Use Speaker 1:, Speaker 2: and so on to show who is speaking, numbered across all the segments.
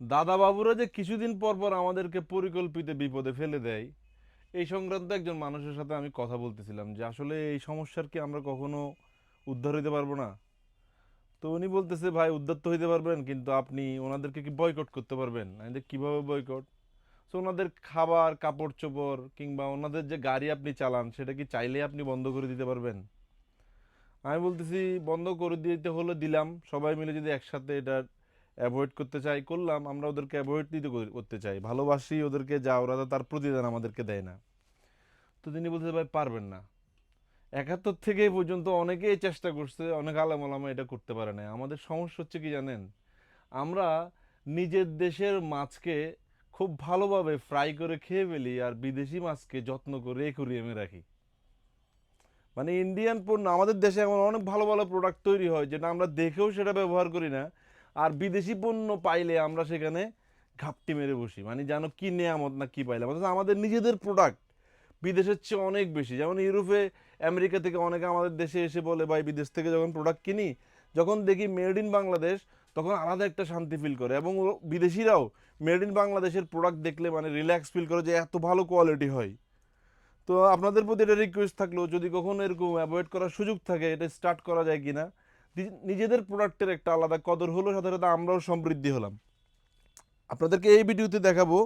Speaker 1: দাদা বাবুরা যে কিছুদিন পর পর আমাদেরকে পরিকল্পিত বিপদে ফেলে দেয় এই সংক্রান্ত একজন মানুষের সাথে আমি কথা বলতেছিলাম যে আসলে এই সমস্যার কি আমরা কখনো উদ্ধার হইতে পারব না? তো উনি বলতেছে ভাই উদ্ধার তো হইতে পারবেন কিন্তু আপনি ওনাদেরকে কি বয়কট করতে পারবেন? আমি বলি, কীভাবে বয়কট তো ওনাদের খাবার কাপড় চোপড় কিংবা ওনাদের যে গাড়ি আপনি চালান সেটা কি চাইলে আপনি বন্ধ করে দিতে পারবেন? আমি বলতেছি বন্ধ করে দিতে হলে দিলাম। সবাই মিলে যদি একসাথে এটা অ্যাভয়েড করতে চাই, করলাম, আমরা ওদেরকে অ্যাভয়েড দিতে করতে চাই। ভালোবাসি ওদেরকে, যা ওরা তার প্রতিদান আমাদেরকে দেয় না। তো তিনি বলতে ভাই, পারবেন না। একাত্তর থেকে পর্যন্ত অনেকেই চেষ্টা করছে, অনেক আলাম আলামা এটা করতে পারে না আমাদের সমস্যা হচ্ছে কি জানেন? আমরা নিজের দেশের মাছকে খুব ভালোভাবে ফ্রাই করে খেয়ে ফেলি আর বিদেশি মাছকে যত্ন করে একুরিয়ামে রাখি। মানে ইন্ডিয়ান পণ্য, আমাদের দেশে এমন অনেক ভালো ভালো প্রোডাক্ট তৈরি হয়, যেটা আমরা দেখেও সেটা ব্যবহার করি না। আর বিদেশি পণ্য পাইলে আমরা সেখানে ঘাপটি মেরে বসি। মানে যেন কি নেয়ামত না কি পাইলাম। অথচ আমাদের নিজেদের প্রোডাক্ট বিদেশের চেয়ে অনেক বেশি। যেমন ইউরোপে, আমেরিকা থেকে অনেকে আমাদের দেশে এসে বলে, ভাই, বিদেশ থেকে যখন প্রোডাক্ট কিনি, যখন দেখি মেড ইন বাংলাদেশ, তখন আলাদা একটা শান্তি ফিল করে। এবং বিদেশিরাও মেড ইন বাংলাদেশের প্রোডাক্ট দেখলে মানে রিল্যাক্স ফিল করে যে এত ভালো কোয়ালিটি হয়। তো আপনাদের প্রতি এটা রিকোয়েস্ট থাকল, যদি কখনো এরকম অ্যাভয়েড করার সুযোগ থাকে, এটা স্টার্ট করা যায় কিনা? নি- নিজেদের প্রোডাক্টের একটা আলাদা কদর হলো সাথে আমরাও সমৃদ্ধি হলাম। আপনাদেরকে এই ভিডিওতে দেখাবো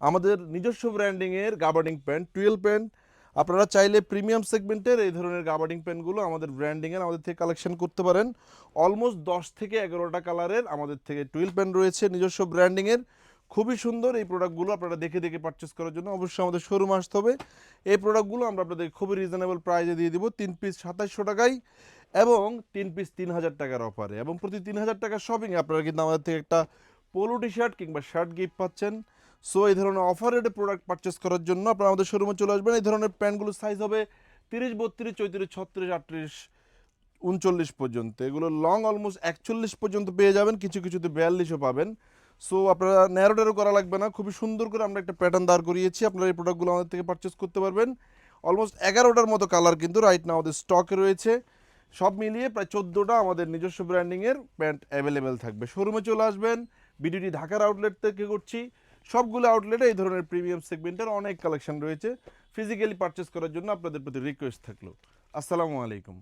Speaker 1: আমাদের নিজস্ব ব্র্যান্ডিংয়ের গাবার্ডিং প্যান্ট টুয়েলভ প্যান্ট আপনারা চাইলে প্রিমিয়াম সেগমেন্টের এই ধরনের গাবার্ডিং প্যান্টগুলো আমাদের ব্র্যান্ডিংয়ের আমাদের থেকে কালেকশন করতে পারেন। অলমোস্ট দশ থেকে এগারোটা কালারের আমাদের থেকে টুয়েলভ প্যান্ট রয়েছে নিজস্ব ব্র্যান্ডিংয়ের খুবই সুন্দর এই প্রোডাক্টগুলো আপনারা দেখে দেখে পারচেস করার জন্য অবশ্যই আমাদের শোরুম আসতে হবে। এই প্রোডাক্টগুলো আমরা আপনাদের খুবই রিজনেবল প্রাইজে দিয়ে দিব, তিন পিস সাতাশশো টাকায়। এবং তিন পিস তিন হাজার টাকার অফারে এবং প্রতি তিন হাজার টাকার শপিংয়ে আপনারা কিন্তু আমাদের থেকে একটা পোলো টি শার্ট কিংবা শার্ট গিফট পাচ্ছেন। সো এই ধরনের অফার রেটে প্রোডাক্ট পারচেস করার জন্য আপনারা আমাদের শোরুমে চলে আসবেন। এই ধরনের প্যান্টগুলোর সাইজ হবে তিরিশ, বত্রিশ, চৌত্রিশ, ছত্রিশ, আটত্রিশ, উনচল্লিশ পর্যন্ত। এগুলো লং অলমোস্ট একচল্লিশ পর্যন্ত পেয়ে যাবেন। কিছু, কিছুতে বিয়াল্লিশও পাবেন। সো আপনারা ন্যারো ট্যারো করা লাগবে না। খুবই সুন্দর করে আমরা একটা প্যাটার্ন দাঁড় করিয়েছি। আপনারা এই প্রোডাক্টগুলো আমাদের থেকে পারচেস করতে পারবেন। অলমোস্ট এগারোটার মতো কালার কিন্তু রাইট না আমাদের স্টকে রয়েছে। সব মিলিয়ে প্রায় চোদ্দোটা আমাদের নিজস্ব ব্র্যান্ডিংয়ের প্যান্ট অ্যাভেলেবেল থাকবে। শোরুমে চলে আসবেন ভিডিওটি ঢাকার আউটলেট থেকে করছি। সবগুলো আউটলেটে এই ধরনের প্রিমিয়াম সেগমেন্টের অনেক কালেকশন রয়েছে। ফিজিক্যালি পারচেস করার জন্য আপনাদের প্রতি রিকোয়েস্ট থাকল। আসসালামু আলাইকুম।